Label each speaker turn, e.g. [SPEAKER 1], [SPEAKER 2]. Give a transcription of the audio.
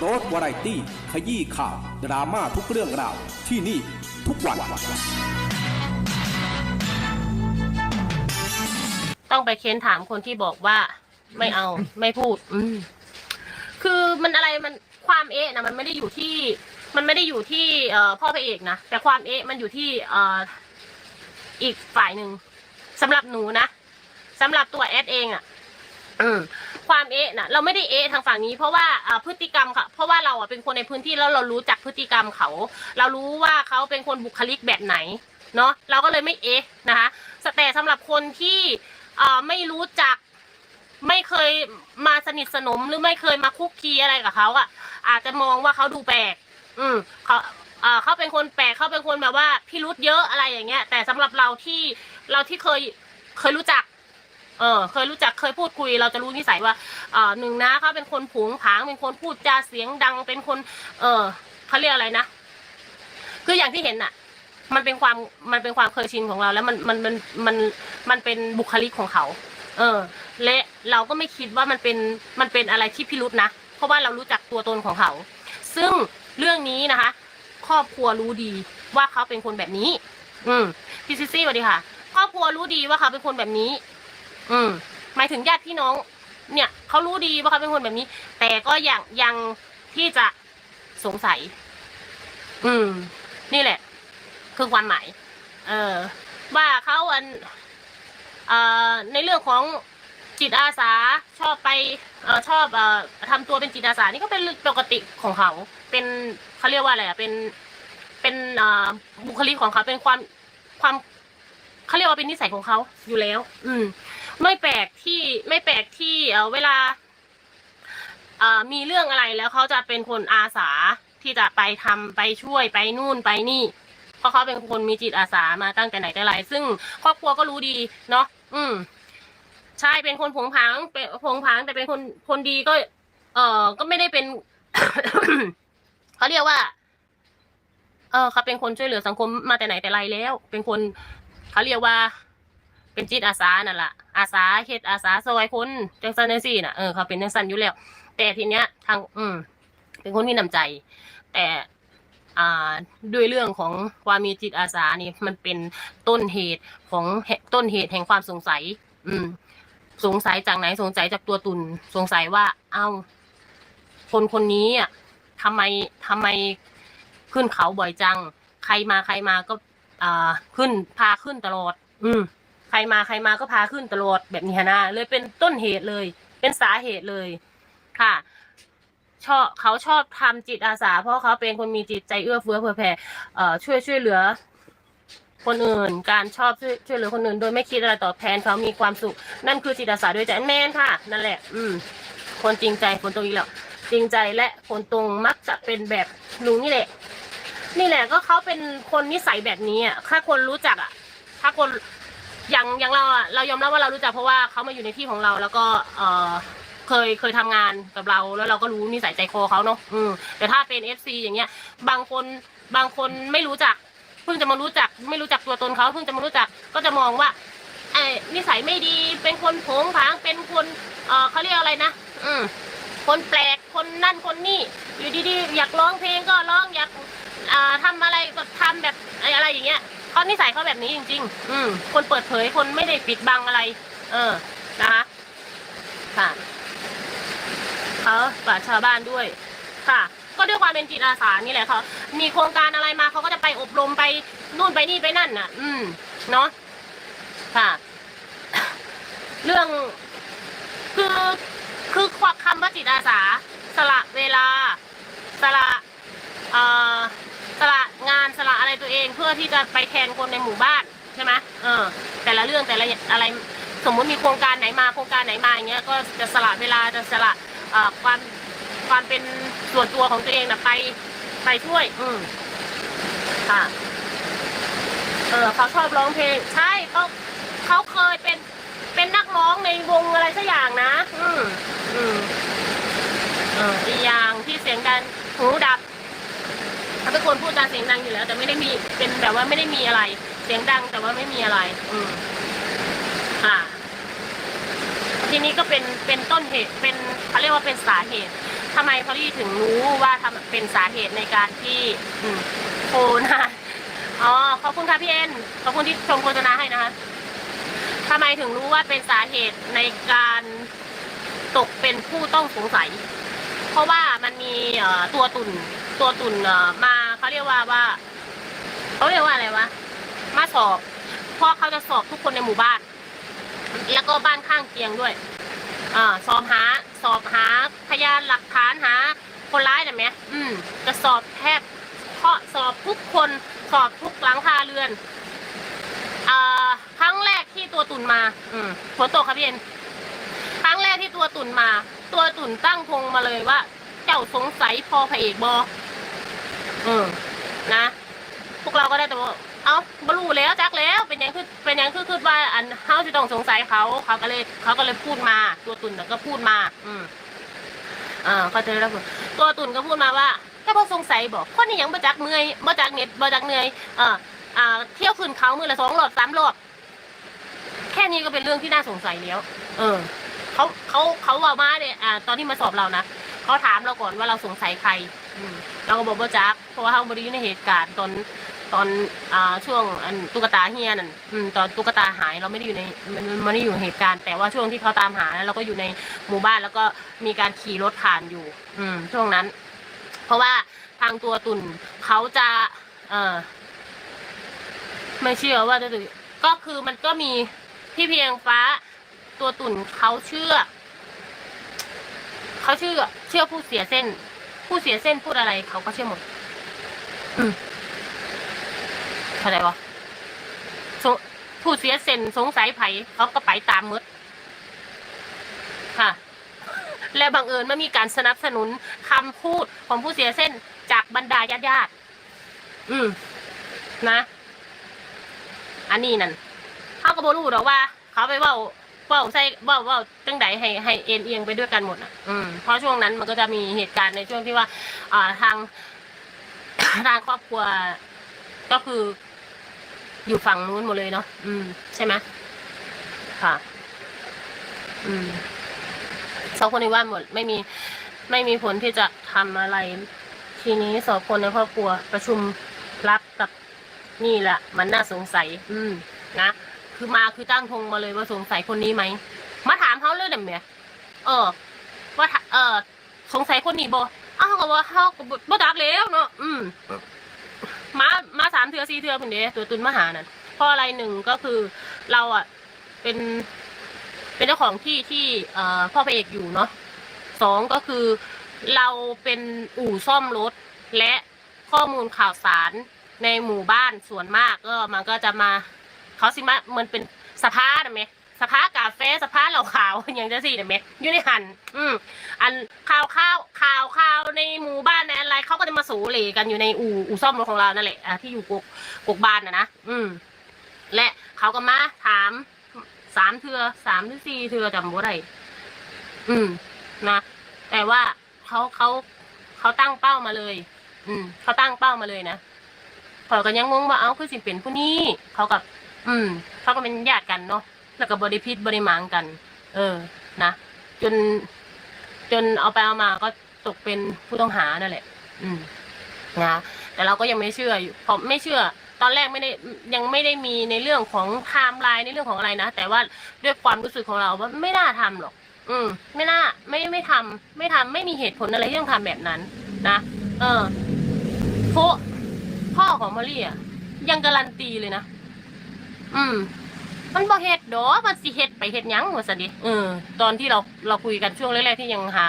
[SPEAKER 1] โรสวาไรตี้ ขยี้ข่าว ดราม่าทุกเรื่องราว ที่นี่ทุกวัน
[SPEAKER 2] ต้องไปเค้นถามคนที่บอกว่า ไม่เอาไม่พูด อืมคือมันอะไรมันความเอะนะมันไม่ได้อยู่ที่ มันไม่ได้อยู่ที่เอ่อพ่อพระเอกนะแต่ความเอะมันอยู่ที่เอ่ออีกฝ่ายหนึ่งสำหรับหนูนะสำหรับตัวแอดเองอะ่ะ อืม ความเอะนะเราไม่ได้เอะทางฝั่งนี้ เพราะว่าพฤติกรรมค่ะ เพราะว่าเราอะเป็นคนในพื้นที่แล้วเรารู้จักพฤติกรรมเขา เรารู้ว่าเขาเป็นคนบุคลิกแบบไหนเนาะเราก็เลยไม่เอะนะคะแต่สำหรับคนที่ไม่รู้จักไม่เคยมาสนิทสนมหรือไม่เคยมาคุกคีอะไรกับเขาอะ อาจจะมองว่าเขาดูแปลก อืมเขาเขาเป็นคนแปลกเขาเป็นคนแบบว่าพิรุษเยอะอะไรอย่างเงี้ย แต่สำหรับเราที่เราที่เคยเคยรู้จัก เออเคยรู้จักเคยพูดคุย เราจะรู้นิสัยว่าเออหนึ่งนะเขาเป็นคนผงผางเป็นคนพูดจาเสียงดัง เป็นคน เออเขาเรียกอะไรนะคืออย่างที่เห็นน่ะมันเป็นความมันเป็นความเคยชินของเราแล้วมันมันมันมันมันเป็นบุคลิกของเขา เออ และเราก็ไม่คิดว่ามันเป็นมันเป็นอะไรที่พิรุษนะเพราะว่าเรารู้จักตัวตนของเขา ซึ่งเรื่องนี้นะคะ ครอบครัวรู้ดีว่าเขาเป็นคนแบบนี้ อืมพี่ซิซี่สวัสดีค่ะ ครอบครัวรู้ดีว่าเขาเป็นคนแบบนี้ อืมหมายถึงญาติพี่น้อง เนี่ยเขารู้ดีว่าเขาเป็นคนแบบนี้ แต่ก็ยังยังที่จะสงสัย อืม นี่แหละ คือความหมาย เออ ว่าเขาอันเอ่อในเรื่องของจิตอาสาชอบไปเอ่อชอบเอ่อทำตัวเป็นจิตอาสานี่ก็เป็นเรื่องปกติของเขา เป็นเขาเรียกว่าอะไรอะเป็นเป็นเอ่อบุคลิกของเขาเป็นความความเขาเรียกว่าเป็นนิสัยของเขาอยู่แล้ว อืม ไม่แปลกที่ไม่แปลกที่เอ่อเวลาเอ่อมีเรื่องอะไรแล้วเขาจะเป็นคนอาสาที่จะไปทำไปช่วยไปนู่นไปนี่ เพราะเขาเป็นคนมีจิตอาสามาตั้งแต่ไหนแต่ไร ซึ่งครอบครัวก็รู้ดีเนาะอืม ใช่เป็นคนผงผางเป็นผงผางแต่เป็นคนคนดีก็ เออก็ไม่ได้เป็น เขาเรียกว่า เออเขาเป็นคนช่วยเหลือสังคมมาแต่ไหนแต่ไรแล้ว เป็นคนเขาเรียกว่า เป็นจิตอาสานั่นแหละอาสาเฮ็ดอาสาซอยคนจังซันจังซี่น่ะเออเขาเป็นจังซันอยู่แล้ว แต่ทีเนี้ยทางอืมเป็นคนมีน้ำใจ แต่อ่าด้วยเรื่องของความมีจิตอาสานี่มันเป็นต้นเหตุของต้นเหตุแห่งความสงสัย อืม สงสัยจากไหนสงสัยจากตัวตุนสงสัยว่า เอ้า คนคนนี้อะทำไมทำไมขึ้นเขาบ่อยจัง ใครมาใครมาก็ อ่าขึ้นพาขึ้นตลอด อืม รมาใครมาก็พาขึ้นตลอดแบบนี้นะเลยเป็นต้นเหตุเลย เป็นสาเหตุเลยค่ะ ชอบเขาชอบทำจิตอาสา เพราะเขาเป็นคนมีจิตใจเอื้อเฟื้อเผื่อแผ่เอ่อช่วยช่วยเหลือ คนอื่น การชอบช่วยช่วยเหลือคนอื่น โดยไม่คิดอะไรตอบแทนเขามีความสุข นั่นคือจิตอาสาด้วยใจแมนค่ะ นั่นแหละ อืม คนจริงใจคนตรงอีกแหล้วจริงใจและคนตรงมักจะเป็นแบบลุงนี่แหละ นี่แหละก็เขาเป็นคนนิสัยแบบนี้อะถ้าคนรู้จักอะ ถ้าคน อย่างอย่างเราอะเรายอมรับว่าเรารู้จักเพราะว่าเขามาอยู่ในที่ของเรา แล้วก็เออเคยเคยทำงานกับเราแล้วเราก็รู้นิสัยใจคอเขาเนาะอืมแต่ถ้าเป็นเอฟซีอย่างเงี้ย บางคนบางคนไม่รู้จัก เพิ่งจะมารู้จัก ไม่รู้จักตัวตนเขาเพิ่งจะมารู้จักก็จะมองว่าไอ้นิสัยไม่ดีเป็นคนโผงผางเป็นคนเออเขาเรียกอะไรนะอืมคนแปลกคนนั่นคนนี่อยู่ดีๆอยากร้องเพลงก็ร้องอยากอ่าทำอะไรก็ทำแบบอะไรอย่างเงี้ย เขานิสัยเขาแบบนี้จริง ๆ อืม คนเปิดเผยคนไม่ได้ปิดบังอะไร เออ นะคะค่ะเขาฝากชาวบ้านด้วย ค่ะ ก็ด้วยความเป็นจิตอาสานี่แหละเขามีโครงการอะไรมาเขาก็จะไปอบรมไปนู่นไปนี่ไปนั่นน่ะ อืม เนาะค่ะ เรื่องคือคือความคำว่าจิตอาสา สละเวลา สละ เอ่อ สละงานสละอะไรตัวเองเพื่อที่จะไปแทนคนในหมู่บ้านใช่ไหมเออ แต่ละเรื่องแต่ละอะไรสมมุติมีโครงการไหนมาโครงการไหนมาอย่างเงี้ยก็จะสละเวลาจะสละความความเป็นส่วนตัวของตัวเองนะไปไปช่วย อืมค่ะ เออเขาชอบร้องเพลง ใช่เขาเขาเคยเป็นเป็นนักร้องในวงอะไรสักอย่างนะ อืมอืมเอออีกอย่างที่เสียงดังหูดับ เขาเป็นคนพูดจาเสียงดังอยู่แล้ว แต่ไม่ได้มีเป็นแบบว่าไม่ได้มีอะไร เสียงดังแต่ว่าไม่มีอะไร อืมค่ะ ทีนี้ก็เป็นเป็นต้นเหตุเป็นเขาเรียกว่าเป็นสาเหตุทำไมพอลี่ถึงรู้ว่าทำเป็นสาเหตุในการที่อืมโคนานอ๋อขอบคุณค่ะพี่เอ็นขอบคุณที่ชมโฆษณาให้นะคะทำไมถึงรู้ว่าเป็นสาเหตุในการตกเป็นผู้ต้องสงสัย เพราะว่ามันมีตัวตุนตัวตุนเอ่อมา เขาเรียกว่าว่าเขาเรียกว่าอะไรวะมาสอบพราะเขาจะสอบทุกคนในหมู่บ้าน แล้วก็บ้านข้างเคียงด้วยอ่าสอบหาสอบหาพยานหลักฐานหา คนร้ายได้ไหมอืมจะสอบแทบเพาะสอบทุกคนสอบทุกหลังคาเรือนอ่าครั้งแรกที่ตัวตุ่นมา อืมฝนตกครับพี่เอ็นครั้งแรกที่ตัวตุ่นมา ตัวตุ่นตั้งธงมาเลยว่า เจ้าสงสัยพอพระเอกบอ อืมนะ พวกเราก็ได้แต่ว่าเอาบรู้แล้วจักแล้ว เป็นหยังคือเป็นหยังคือคือว่าอันเฮาจะต้องสงสัยเขาเขาก็เลยเขาก็เลยพูดมา ตัวตุนน่ะก็พูดมา อืมอ่าก็จะได้รับผลตัวตุนก็พูดมาว่าถ้าพอสงสัยบอกคนนี้ยังบ่จักเมื่อยบ่จักเน็ตบ่จักเหนื่อยเอ่าอ่าเที่ยวขึ้นเขามือละสองรอบสามรอบแค่นี้ก็เป็นเรื่องที่น่าสงสัยแล้ว เออเขาเขาเขาว่ามาเนี่ยอ่า ตอนที่มาสอบเรานะเขาถามเราก่อนว่าเราสงสัยใคร เราก็บอกว่าจักเพราะว่าเขาบริอยู่ในเหตุการณ์ตอนตอนอ่าช่วงอันตุ๊กตาเฮียนั่นอืมตอนตุ๊กตาหายเราไม่ได้อยู่ในมันมันไม่ได้อยู่ในเหตุการณ์ แต่ว่าช่วงที่เขาตามหาเราก็อยู่ในหมู่บ้านแล้วก็มีการขี่รถผ่านอยู่ อืม ช่วงนั้น เพราะว่าทางตัวตุ่นเขาจะ เออไม่เชื่อว่าจะถือก็คือมันก็มีพี่เพียงฟ้า ตัวตุ่นเขาเชื่อเขาเชื่อเชื่อผู้เสียเส้น ผู้เสียเส้นพูดอะไรเขาก็เชื่อหมด อืมเข้าใจปะสงผู้เสียเซนสงสัยไผเขาก็ไปตามมดค่ะ และบังเอิญไม่มีการสนับสนุนคำพูดของผู้เสียเส้นจากบรรดาญาติญาติๆอืม นะ อันนี้นั่นเขาก็บรู้หรอกว่า เขาไปเว่า เว่าใส่เว่าเว่าจังใดให้ให้เอ็นเอียงไปด้วยกันหมดอะอืมเพราะช่วงนั้นมันก็จะมีเหตุการณ์ในช่วงที่ว่า อ่าทาง ทางครอบครัวก็คือ อยู่ฝั่งนู้นหมดเลยเนาะอืม ใช่ไหมค่ะ อืมสองคนในว่านหมด ไม่มี ไม่มีผลที่จะทำอะไร ทีนี้สองคนในครอบครัวประชุมรับกับนี่แหละ มันน่าสงสัย อืม นะ คือมาคือตั้งธงมาเลยว่าสงสัยคนนี้ไหม มาถามเขาเลยนะเมียเออ ว่าถเออสงสัยคนนี้บ่อ้าวเขาก็ว่าเขาก็บ่บ่ดักแล้วเนาะอืมมามาสามเทือสี่เทือคนเดียวตัวตุนมาหานั่นเพราะอะไรหนึ่งก็คือเราอะ เป็น เป็นเจ้าของที่ที่เอ่อพ่อพระเอกอยู่เนาะสองก็คือเราเป็นอู่ซ่อมรถและข้อมูลข่าวสารในหมู่บ้านส่วนมากก็มันก็จะมา เขาสิมาเหมือนเป็นสภาได้ไหมสภากาแฟสภาเหล่าขาวอย่างจะสิได้ไหมอยู่ในหัน อืมอันข่าวข่าวข่าวข่าวในหมู่บ้านในอะไรเขาก็จะมาสูเหร่กันอยู่ในอู่อู่ซ่อมรถของเรานั่นแหละอะที่อยู่กกกกบ้านนะนะอืมและเขาก็มาถามสามเทือสามหรือสี่เทือจำบ่ได้อืมนะแต่ว่าเขาเขาเขาตั้งเป้ามาเลย อืมเขาตั้งเป้ามาเลยนะพอยก็ยังงงว่าเอ้าคือสิเป็นผู้นี้เขากับ อืมเขาก็เป็นญาติกันเนาะแล้วก็บริพิษบริมังกัน เออ นะจน จนเอาไปเอามาก็ตกเป็นผู้ต้องหานั่นแหละ อืมนะแต่เราก็ยังไม่เชื่ออยู่ผมไม่เชื่อ ตอนแรกไม่ได้ยังไม่ได้มีในเรื่องของไทม์ไลน์ในเรื่องของอะไรนะแต่ว่าด้วยความรู้สึกของเราว่าไม่น่าทำหรอก อืม ไม่น่า ไม่ไม่ทำไม่ทำไม่มีเหตุผลอะไรที่ต้องทำแบบนั้น นะเออโฟพ่อของมอลลี่อะยังการันตีเลยนะ อืมมันบ่เฮ็ดดอกมันสิเฮ็ดไปเฮ็ดหยังว่าซั่นดิเออตอนที่เราเราคุยกันช่วงแรกๆที่ยังหา